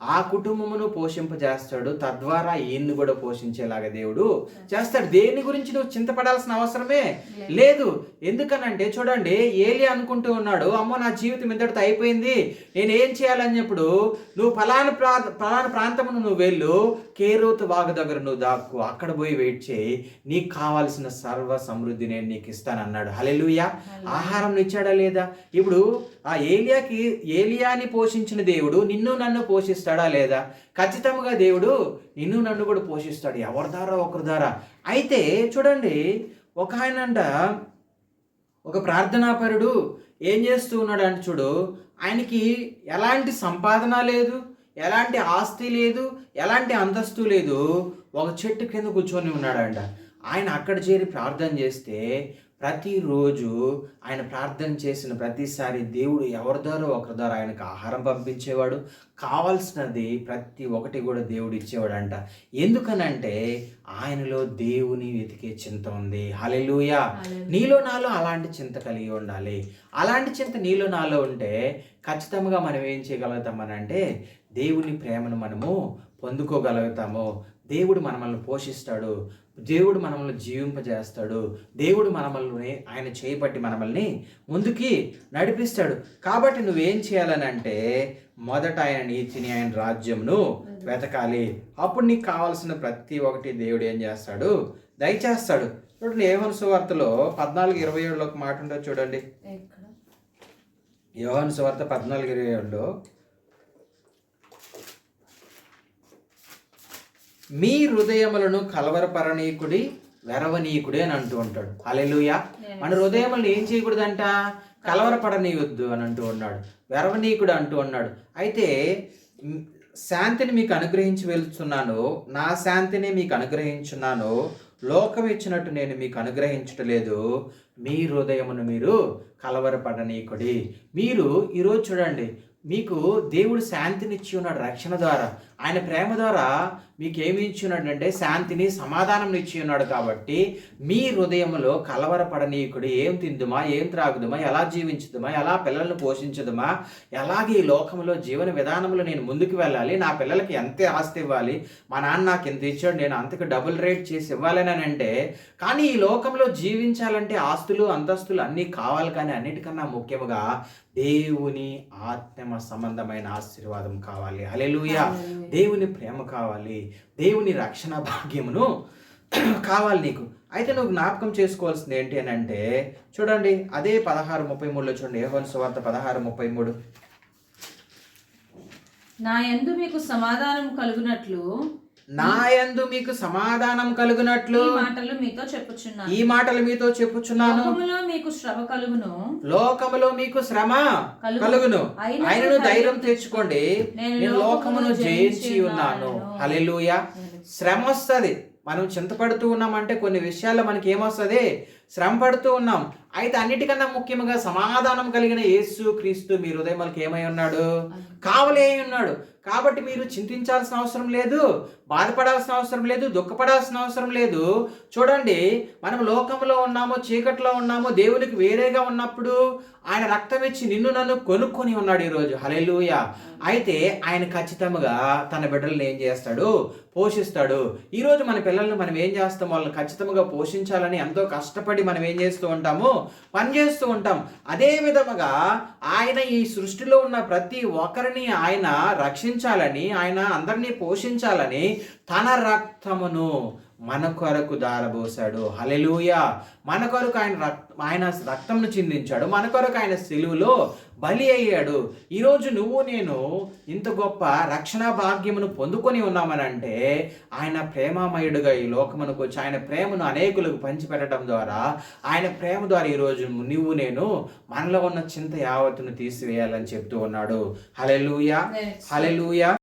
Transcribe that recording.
ఆ కుటుంబమును పోషింపజేస్తాడు. తద్వారా ఈయన్ని కూడా పోషించేలాగా దేవుడు చేస్తాడు. దేని గురించి నువ్వు చింతపడాల్సిన అవసరమే లేదు. ఎందుకనంటే చూడండి ఏలి అనుకుంటూ ఉన్నాడు అమ్మో నా జీవితం ఇంతటితో అయిపోయింది నేను ఏం చేయాలని చెప్పుడు నువ్వు ఫలానా ప్రా ఫలానా ప్రాంతమును నువ్వు వెళ్ళు కేరోతు వాగు దగ్గర నువ్వు దాక్కు అక్కడ పోయి వెయిట్ చేయి నీకు కావాల్సిన సర్వ సమృద్ధి నేను నీకు ఇస్తానన్నాడు హలెలుయా ఆహారం ఇచ్చాడా లేదా? ఇప్పుడు ఆ ఏలియాకి ఏలియాని పోషించిన దేవుడు నిన్ను నన్ను పోషిస్తాడా. లేదా? ఖచ్చితంగా దేవుడు నిన్ను నన్ను కూడా పోషిస్తాడు. ఎవరి ద్వారా ఒకరి ద్వారా అయితే చూడండి ఒక ఆయన అంట ఒక ప్రార్థనాపరుడు ఏం చేస్తూ ఉన్నాడు అంటే చూడు ఆయనకి ఎలాంటి సంపాదన లేదు ఎలాంటి ఆస్తి లేదు ఎలాంటి అంతస్తు లేదు ఒక చెట్టు కింద కూర్చొని ఉన్నాడంట. ఆయన అక్కడ చేరి ప్రార్థన చేస్తే ప్రతిరోజు ఆయన ప్రార్థన చేసిన ప్రతిసారి దేవుడు ఎవరి ద్వారా ఒకరి ద్వారా ఆయనకు ఆహారం పంపించేవాడు? కావాల్సినది ప్రతి ఒక్కటి కూడా దేవుడు ఇచ్చేవాడంట. ఎందుకనంటే ఆయనలో దేవుని వెతికే చింత ఉంది. హలెలుయా నీలో నాలో అలాంటి చింత కలిగి ఉండాలి. అలాంటి చింత నీలో నాలో ఉంటే ఖచ్చితంగా మనం ఏం చేయగలుగుతామనంటే దేవుని ప్రేమను మనము పొందుకోగలుగుతాము. దేవుడు మనల్ని పోషిస్తాడు. దేవుడు మనల్ని జీవింపజేస్తాడు. దేవుడు మనల్ని ఆయన చేయబట్టి మనల్ని ముందుకి నడిపిస్తాడు. కాబట్టి నువ్వేం చేయాలని అంటే మొదట ఆయన నీతిని ఆయన రాజ్యంను వెతకాలి. అప్పుడు నీకు కావాల్సిన ప్రతి ఒక్కటి దేవుడు ఏం చేస్తాడు? దయచేస్తాడు. చూడండి ఏమన్ సువార్తలో పద్నాలుగు ఇరవై ఏడులో ఒక మాట ఉంటుందో చూడండి. యోహాను సువార్త పద్నాలుగు ఇరవై ఏడులో మీ హృదయములను కలవరపరనీకుడి వెరవనీకుడి అని అంటూ ఉంటాడు. అలెలుయ మన హృదయములను ఏం చేయకూడదంట? కలవరపడనీయొద్దు అని అంటూ ఉన్నాడు. వెరవనీకుడు అంటూ ఉన్నాడు. అయితే శాంతిని మీకు అనుగ్రహించి వెళ్తున్నాను. నా శాంతిని మీకు అనుగ్రహించున్నాను. లోకం ఇచ్చినట్టు నేను మీకు అనుగ్రహించటలేదు మీ హృదయమును మీరు కలవరపడనీకుడి మీరు ఈరోజు చూడండి మీకు దేవుడు శాంతిని ఇచ్చి ఉన్నాడు రక్షణ ద్వారా. ఆయన ప్రేమ ద్వారా మీకు ఏమి ఇచ్చి ఉన్నాడు అంటే శాంతిని సమాధానం ఇచ్చి ఉన్నాడు కాబట్టి మీ హృదయంలో కలవరపడనీయుకుడు ఏం తిందుమా ఏం త్రాగుదుమా ఎలా జీవించుదుమా ఎలా పిల్లల్ని పోషించదుమా ఎలాగే ఈ లోకంలో జీవన విధానంలో నేను ముందుకు వెళ్ళాలి నా పిల్లలకి ఎంత ఆస్తి ఇవ్వాలి మా నాన్న నాకు ఎంత ఇచ్చాడు నేను అంతకు డబుల్ రేట్ చేసి ఇవ్వాలని అంటే కానీ ఈ లోకంలో జీవించాలంటే ఆస్తులు అంతస్తులు అన్నీ కావాలి కానీ అన్నిటికన్నా ముఖ్యముగా దేవుని ఆత్మ సంబంధమైన ఆశీర్వాదం కావాలి. హల్లెలూయా. దేవుని ప్రేమ కావాలి. దేవుని రక్షణ భాగ్యమును కావాలి నీకు. అయితే నువ్వు జ్ఞాపకం చేసుకోవాల్సింది ఏంటి అని అంటే చూడండి అదే పదహారు ముప్పై మూడులో చూడండి ఏవన్ సువార్త పదహారు ముప్పై మూడు నా ఎందు మీకు సమాధానం కలుగునట్లు నా యందు మీకు సమాధానం కలుగునట్లు మాటలు మీతో చెప్పుచున్నాను. ఈ మాటలు మీతో చెప్పుచున్నాను. లోకములో మీకు శ్రమ కలుగును. లోకములో మీకు శ్రమ కలుగు- కలుగును. ఆయనను ధైర్యం తెచ్చుకోండి. నేను లోకమును జయించి ఉన్నాను. హల్లెలూయా. శ్రమ వస్తుంది. మనం చింతపడుతూ ఉన్నామంటే కొన్ని విషయాల్లో మనకి ఏమొస్తుంది శ్రమ పడుతూ ఉన్నాం. అయితే అన్నిటికన్నా ముఖ్యంగా సమాధానం కలిగిన యేసు క్రీస్తు మీ హృదయములకి ఏమై ఉన్నాడు? కావలే ఉన్నాడు. కాబట్టి మీరు చింతించాల్సిన అవసరం లేదు బాధపడాల్సిన అవసరం లేదు దుఃఖపడాల్సిన అవసరం లేదు. చూడండి మనం లోకంలో ఉన్నామో చీకట్లో ఉన్నామో దేవునికి వేరేగా ఉన్నప్పుడు ఆయన రక్తం ఇచ్చి నిన్ను నన్ను కొనుక్కొని ఉన్నాడు ఈరోజు. హలెలూయ అయితే ఆయన ఖచ్చితంగా తన బిడ్డలను ఏం చేస్తాడు? పోషిస్తాడు. ఈరోజు మన పిల్లల్ని మనం ఏం చేస్తాం? వాళ్ళని ఖచ్చితంగా పోషించాలని ఎంతో కష్టపడి మనం ఏం చేస్తూ ఉంటాము? పని చేస్తూ ఉంటాం. అదే విధముగా ఆయన ఈ సృష్టిలో ఉన్న ప్రతి ఒక్కరిని ఆయన రక్షించాలని ఆయన అందరినీ పోషించాలని తన రక్తమును మన కొరకు దారబోసాడు. హలెలూయ మన కొరకు ఆయన రక్ ఆయన రక్తంను చిందించాడు. మన కొరకు ఆయన సెలువులో బలి అయ్యాడు. ఈరోజు నువ్వు నేను ఇంత గొప్ప రక్షణ భాగ్యమును పొందుకొని ఉన్నామనంటే ఆయన ప్రేమామయుడుగా ఈ లోకమునకు వచ్చి ఆయన ప్రేమను అనేకులకు పంచిపెట్టడం ద్వారా ఆయన ప్రేమ ద్వారా ఈరోజు నువ్వు నేను మనలో ఉన్న చింత యావత్తును తీసివేయాలని చెప్తూ ఉన్నాడు. Hallelujah hallelujah